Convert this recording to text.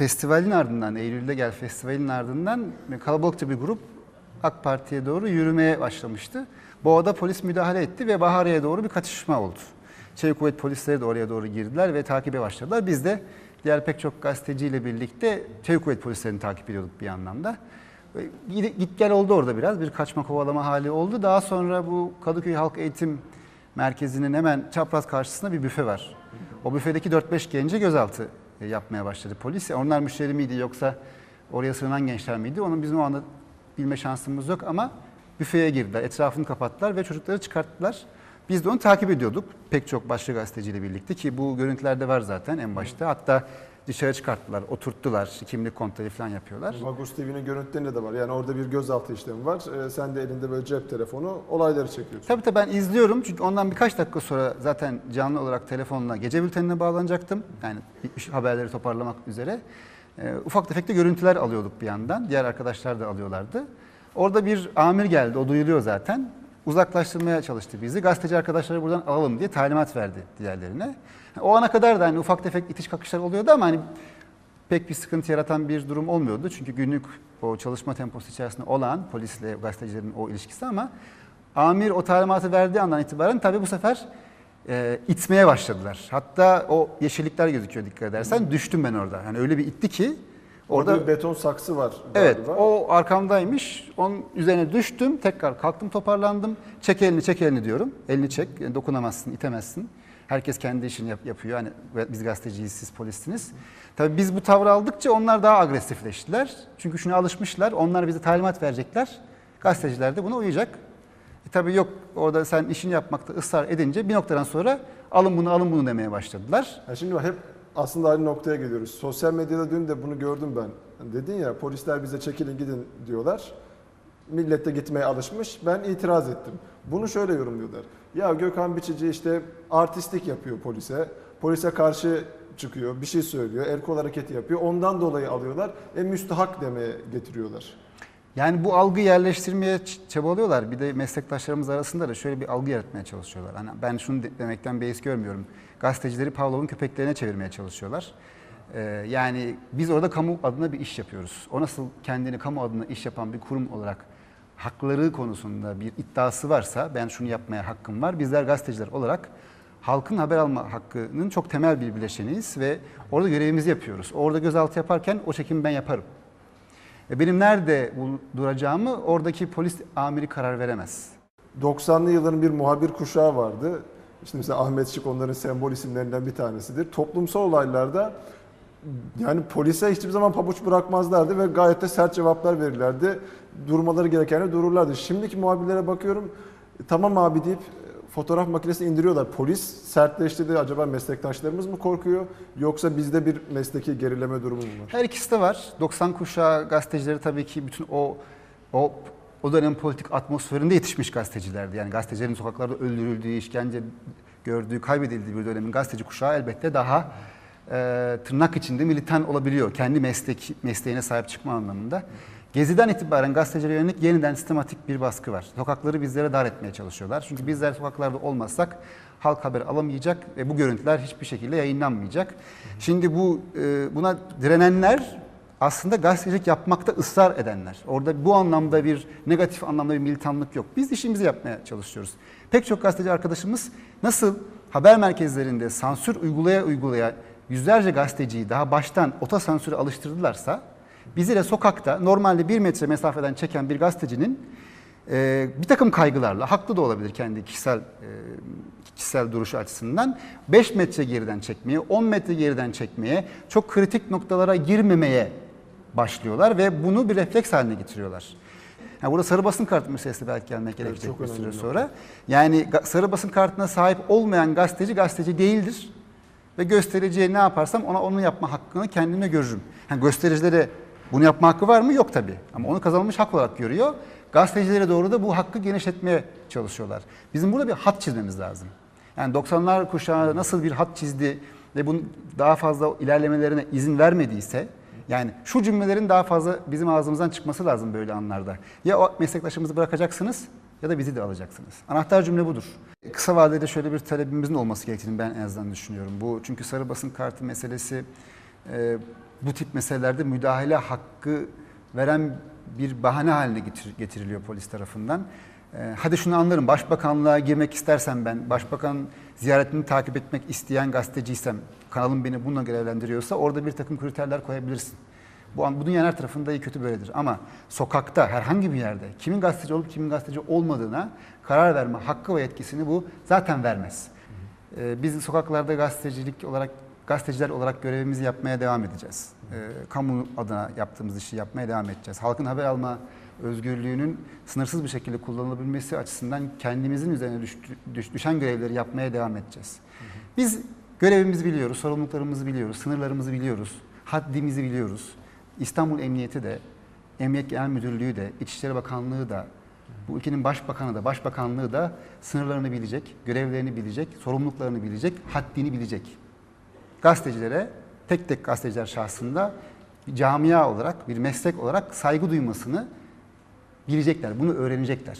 festivalin ardından, Eylül'de gel festivalin ardından kalabalıkça bir grup AK Parti'ye doğru yürümeye başlamıştı. Boğa'da polis müdahale etti ve Bahariye'ye doğru bir kaçışma oldu. Çevik kuvvet polisleri de oraya doğru girdiler ve takibe başladılar. Biz de diğer pek çok gazeteciyle birlikte Çevik kuvvet polislerini takip ediyorduk bir yandan da. Ve Git gel oldu orada biraz. Bir kaçma kovalama hali oldu. Daha sonra bu Kadıköy Halk Eğitim Merkezi'nin hemen çapraz karşısında bir büfe var. O büfedeki 4-5 gence gözaltı yapmaya başladı polis. Onlar müşteri miydi yoksa oraya sığınan gençler miydi? Onun bizim o anda bilme şansımız yok ama büfeye girdiler. Etrafını kapattılar ve çocukları çıkarttılar. Biz de onu takip ediyorduk pek çok başka gazeteciyle birlikte ki bu görüntülerde var zaten en başta. Hatta dışarı çıkarttılar, oturttular, kimlik kontrolü falan yapıyorlar. Vagos TV'nin görüntülerinde de var. Yani orada bir gözaltı işlemi var. Ee, sen de elinde böyle cep telefonu olayları çekiyorsun. Tabii tabii ben izliyorum çünkü ondan birkaç dakika sonra zaten canlı olarak telefonla gece bültenine bağlanacaktım. Yani haberleri toparlamak üzere. Ee, ufak tefek de görüntüler alıyorduk bir yandan. Diğer arkadaşlar da alıyorlardı. Orada bir amir geldi, o duyuluyor zaten. Uzaklaştırmaya çalıştı bizi. Gazeteci arkadaşları buradan alalım diye talimat verdi diğerlerine. O ana kadar da hani ufak tefek itiş kakışlar oluyordu ama hani pek bir sıkıntı yaratan bir durum olmuyordu. Çünkü günlük o çalışma temposu içerisinde olan polisle gazetecilerin o ilişkisi ama amir o talimatı verdiği andan itibaren tabii bu sefer e, itmeye başladılar. Hatta o yeşillikler gözüküyor dikkat edersen. Düştüm ben orada. Yani öyle bir itti ki Orada, bir beton saksı var Evet, galiba. o arkamdaymış. Onun üzerine düştüm. Tekrar kalktım, toparlandım. Çek elini, çek elini diyorum. Elini çek. Yani dokunamazsın, itemezsin. Herkes kendi işini yap- yapıyor. Hani biz gazeteciyiz, siz polissiniz. Tabii biz bu tavrı aldıkça onlar daha agresifleştiler. Çünkü şuna alışmışlar. Onlar bize talimat verecekler. Gazeteciler de buna uyacak. E tabii yok orada sen işini yapmakta ısrar edince bir noktadan sonra alın bunu alın bunu demeye başladılar. Ya şimdi hep aslında aynı noktaya geliyoruz. Sosyal medyada dün de bunu gördüm ben. Hani Dedin ya polisler bize çekilin gidin diyorlar. Millet de gitmeye alışmış. Ben itiraz ettim. Bunu şöyle yorumluyorlar. Ya Gökhan Biçici işte artistlik yapıyor polise. Polise karşı çıkıyor, bir şey söylüyor, el kol hareketi yapıyor. Ondan dolayı alıyorlar. E müstahak demeye getiriyorlar. Yani bu algı yerleştirmeye çabalıyorlar. Bir de meslektaşlarımız arasında da şöyle bir algı yaratmaya çalışıyorlar. Hani ben şunu de- demekten beis görmüyorum. Gazetecileri Pavlov'un köpeklerine çevirmeye çalışıyorlar. Ee, yani biz orada kamu adına bir iş yapıyoruz. O nasıl kendini kamu adına iş yapan bir kurum olarak hakları konusunda bir iddiası varsa ben şunu yapmaya hakkım var. Bizler gazeteciler olarak halkın haber alma hakkının çok temel bir bileşeniyiz ve orada görevimizi yapıyoruz. Orada gözaltı yaparken o çekimi ben yaparım. E, Benim nerede duracağımı oradaki polis amiri karar veremez. 90'lı yılların bir muhabir kuşağı vardı. İşte mesela Ahmet Şık onların sembol isimlerinden bir tanesidir. Toplumsal olaylarda yani polise hiçbir zaman pabuç bırakmazlardı ve gayet de sert cevaplar verirlerdi. Durmaları gerekene dururlardı. Şimdiki muhabirlere bakıyorum tamam abi deyip fotoğraf makinesini indiriyorlar. Polis sertleşti de acaba meslektaşlarımız mı korkuyor yoksa bizde bir mesleki gerileme durumu mu var? Her ikisi de var. 90 kuşağı gazetecileri tabii ki bütün o o o dönem politik atmosferinde yetişmiş gazetecilerdi. Yani gazetecilerin sokaklarda öldürüldüğü, işkence gördüğü, kaybedildiği bir dönemin gazeteci kuşağı elbette daha e, tırnak içinde militan olabiliyor. Kendi meslek mesleğine sahip çıkma anlamında. Gezi'den itibaren gazetecilere yönelik yeniden sistematik bir baskı var. Sokakları bizlere dar etmeye çalışıyorlar. Çünkü bizler sokaklarda olmazsak halk haber alamayacak ve bu görüntüler hiçbir şekilde yayınlanmayacak. Şimdi bu e, buna direnenler aslında gazetecilik yapmakta ısrar edenler. Orada bu anlamda bir negatif anlamda bir militanlık yok. Biz işimizi yapmaya çalışıyoruz. Pek çok gazeteci arkadaşımız nasıl haber merkezlerinde sansür uygulaya uygulaya yüzlerce gazeteciyi daha baştan otosansüre alıştırdılarsa bizi de sokakta normalde bir metre mesafeden çeken bir gazetecinin e, bir takım kaygılarla, haklı da olabilir kendi kişisel e, kişisel duruşu açısından 5 metre geriden çekmeye, 10 metre geriden çekmeye, çok kritik noktalara girmemeye başlıyorlar ve bunu bir refleks haline getiriyorlar. Yani burada sarı basın kartı meselesi belki gelmek gerekecek çok bir süre sonra. Yani sarı basın kartına sahip olmayan gazeteci gazeteci değildir. Ve göstericiye ne yaparsam ona onu yapma hakkını kendime görürüm. Yani göstericilere bunu yapma hakkı var mı? Yok tabii. Ama onu kazanılmış hak olarak görüyor. Gazetecilere doğru da bu hakkı genişletmeye çalışıyorlar. Bizim burada bir hat çizmemiz lazım. Yani 90'lar kuşağı nasıl bir hat çizdi ve bunun daha fazla ilerlemelerine izin vermediyse yani şu cümlelerin daha fazla bizim ağzımızdan çıkması lazım böyle anlarda. Ya o meslektaşımızı bırakacaksınız ya da bizi de alacaksınız. Anahtar cümle budur. Kısa vadede şöyle bir talebimizin olması gerektiğini ben en azından düşünüyorum. Bu çünkü sarı basın kartı meselesi e, bu tip meselelerde müdahale hakkı veren bir bahane haline getir- getiriliyor polis tarafından. Ee, hadi şunu anlarım, başbakanlığa girmek istersem ben, başbakan ziyaretini takip etmek isteyen gazeteciysem, kanalım beni bununla görevlendiriyorsa orada bir takım kriterler koyabilirsin. Bu, an- bu dünyanın her tarafında iyi kötü böyledir. Ama sokakta, herhangi bir yerde kimin gazeteci olup kimin gazeteci olmadığına karar verme hakkı ve yetkisini bu zaten vermez. Ee, biz sokaklarda gazetecilik olarak, gazeteciler olarak görevimizi yapmaya devam edeceğiz. Ee, kamu adına yaptığımız işi yapmaya devam edeceğiz. Halkın haber alma özgürlüğünün sınırsız bir şekilde kullanılabilmesi açısından kendimizin üzerine düş- düşen görevleri yapmaya devam edeceğiz. Biz görevimizi biliyoruz, sorumluluklarımızı biliyoruz, sınırlarımızı biliyoruz, haddimizi biliyoruz. İstanbul Emniyeti de, Emniyet Genel Müdürlüğü de, İçişleri Bakanlığı da, bu ülkenin başbakanı da, başbakanlığı da sınırlarını bilecek, görevlerini bilecek, sorumluluklarını bilecek, haddini bilecek. Gazetecilere, tek tek gazeteciler şahsında camia olarak, bir meslek olarak saygı duymasını bilecekler, bunu öğrenecekler.